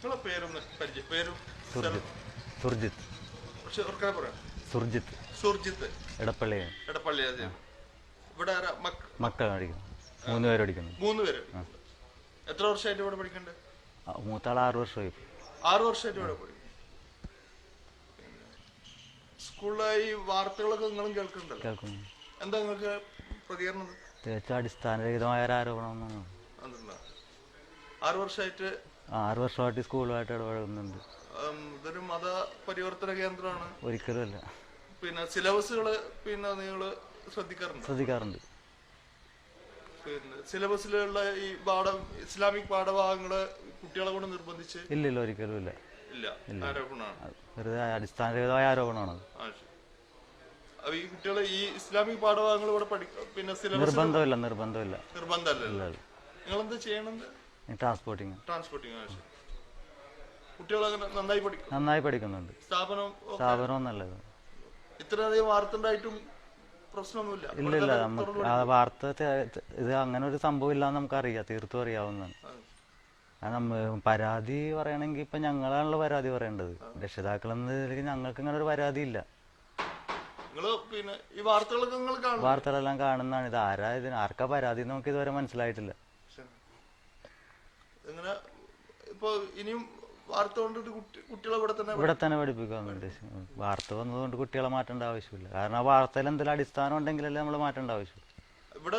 നിങ്ങളെ പേരൊന്ന് പരിചയം. പേരും സുർജിത്ത്. സുർജിത്ത്. പക്ഷെ ഓർക്കാൻ പറയാം സുർജിത്ത്. സുർജിത്ത്. എടപ്പള്ളി എടപ്പള്ളി അതെ ഇവിടെ ആരാ? മക്ക മക്കൾ പഠിക്കുന്നു മൂന്ന് പേര് പഠിക്കുന്നു. മൂന്ന് പേര്. എത്ര വർഷമായിട്ട് ഇവിടെ പഠിക്കണ്ട്? മൂത്താൾ ആറ് വർഷമായി. ആറ് വർഷമായിട്ട് ഇവിടെ പഠിക്കും സ്കൂളിലായി വാർത്തകളൊക്കെ നിങ്ങളും കേൾക്കുന്നുണ്ടല്ലോ. കേൾക്കുന്നു. എന്താ നിങ്ങൾക്ക് പ്രതികരണം? തികച്ചും അടിസ്ഥാനരഹിതമായ ഒരു ആരോപണം ആറ് വർഷമായിട്ട് ആറ് വർഷമായിട്ട് സ്കൂളുമായിട്ട് ഇടപഴകുന്നുണ്ട്. ഇതൊരു മത പരിവർത്തന കേന്ദ്രമാണ്. ഒരിക്കലുമല്ല പിന്നെ സിലബസുകൾ പിന്നെ നിങ്ങൾ ശ്രദ്ധിക്കാറുണ്ട്? ശ്രദ്ധിക്കാറുണ്ട്. പിന്നെ സിലബസിലുള്ള ഈ പാഠം ഇസ്ലാമിക് പാഠഭാഗങ്ങൾ കുട്ടികളെ കൊണ്ട് നിർബന്ധിച്ച്? ഇല്ലില്ല ഒരിക്കലുമില്ല ഇല്ല. ആരോപണമാണ്. അത് വെറുതെ അടിസ്ഥാനരഹിതമായ ആരോപണമാണ് അപ്പൊ ഈ കുട്ടികളെ ഈ ഇസ്ലാമിക് പാഠഭാഗങ്ങൾ ഇവിടെ പഠിക്കും പിന്നെ സിലബസ് നിർബന്ധമില്ല നിർബന്ധമില്ല. നിർബന്ധമല്ല നിങ്ങൾ എന്താ ചെയ്യണത്? ട്രാൻസ്പോർട്ടിങ് ട്രാൻസ്പോർട്ടിങ് കുട്ടികൾ നന്നായി പഠിക്കും? നന്നായി പഠിക്കുന്നുണ്ട്. സ്ഥാപനം സ്ഥാപനവും നല്ലത്. ഇത്രയധികം വാർത്ത ഉണ്ടായിട്ടും പ്രശ്നമൊന്നുമില്ല. ഇല്ല നമുക്ക് ആ വാർത്ത ഇത് അങ്ങനെ ഒരു സംഭവം ഇല്ലാന്ന് നമുക്കറിയാം. തീർത്തും അറിയാവുന്നതാണ്. പരാതി പറയണമെങ്കിൽ ഇപ്പൊ ഞങ്ങളാണല്ലോ പരാതി പറയേണ്ടത്. രക്ഷിതാക്കൾ എന്ന ഞങ്ങൾക്ക് ഇങ്ങനെ ഒരു പരാതി ഇല്ല. വാർത്തകളെല്ലാം കാണുന്നതാണ്. ഇത് ആരാ ഇതിന് ആർക്കാ പരാതി നമുക്ക് ഇതുവരെ മനസ്സിലായിട്ടില്ല. ഇങ്ങനെ ഇപ്പൊ ഇനിയും വാർത്ത കൊണ്ടിട്ട് കുട്ടികളെ ഇവിടെ തന്നെ ഇവിടെ തന്നെ പഠിപ്പിക്കാന്ന് ഉദ്ദേശിക്കുന്നത് വാർത്ത വന്നതുകൊണ്ട് കുട്ടികളെ മാറ്റേണ്ട ആവശ്യമില്ല. കാരണം ആ വാർത്തയിൽ എന്തെങ്കിലും അടിസ്ഥാനം ഉണ്ടെങ്കിലല്ലേ നമ്മൾ മാറ്റേണ്ട ആവശ്യമില്ല ഇവിടെ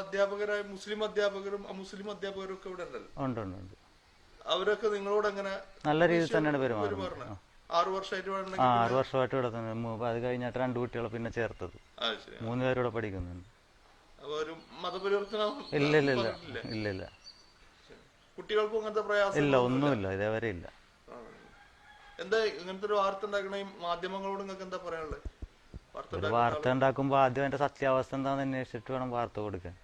അധ്യാപകരായ മുസ്ലിം അധ്യാപകരും അമുസ്ലിം അധ്യാപകരും ഒക്കെ ഇവിടെ ഉണ്ടല്ലോ? ഉണ്ട് ഉണ്ട് ഉണ്ട്. അവരൊക്കെ നിങ്ങളോട് എങ്ങനെ നല്ല രീതിയിൽ തന്നെയാണ് പെരുമാറുന്നത്. ആറു വർഷമായിട്ട് ആറ് വർഷമായിട്ട് ഇവിടെ തന്നെ. അത് കഴിഞ്ഞിട്ട് രണ്ട് കുട്ടികളെ പിന്നെ ചേർത്തത്. മൂന്ന് പേരും ഇവിടെ പഠിക്കുന്നുണ്ട് ഇല്ല ഇല്ല ഇല്ല ഇല്ല. കുട്ടികൾക്കും അങ്ങനത്തെ പ്രയാസം ഇല്ല ഒന്നുമില്ല. ഇതേവരെ ഇല്ല. എന്താ ഇങ്ങനത്തെ ഒരു വാർത്ത ഉണ്ടാക്കണ? മാധ്യമങ്ങളോട് നിങ്ങൾക്ക് എന്താ പറയാനുള്ളത് വാർത്ത ഒരു വാർത്ത ഉണ്ടാക്കുമ്പോൾ ആദ്യം അതിന്റെ സത്യാവസ്ഥ എന്താണെന്ന് അന്വേഷിച്ചിട്ട് വേണം വാർത്ത കൊടുക്കാൻ.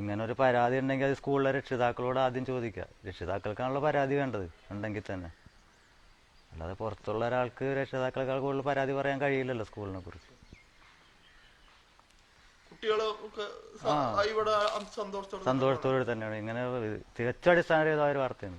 ഇങ്ങനെ ഒരു പരാതി ഉണ്ടെങ്കിൽ അത് സ്കൂളിലെ രക്ഷിതാക്കളോട് ആദ്യം ചോദിക്കുക. രക്ഷിതാക്കൾക്കാണല്ലോ പരാതി വേണ്ടത് ഉണ്ടെങ്കിൽ തന്നെ. അല്ലാതെ പുറത്തുള്ള ഒരാൾക്ക് രക്ഷിതാക്കളെക്കാൾ കൂടുതൽ പരാതി പറയാൻ കഴിയില്ലല്ലോ സ്കൂളിനെ കുറിച്ച്. കുട്ടികൾ ഒക്കെ സ- ഇവിടെ സന്തോഷത്തോടെ സന്തോഷത്തോടെ തന്നെയാണ്. ഇങ്ങനെ തികച്ചടിസ്ഥാനരഹിതമായ ഒരു വാർത്തയാണ്.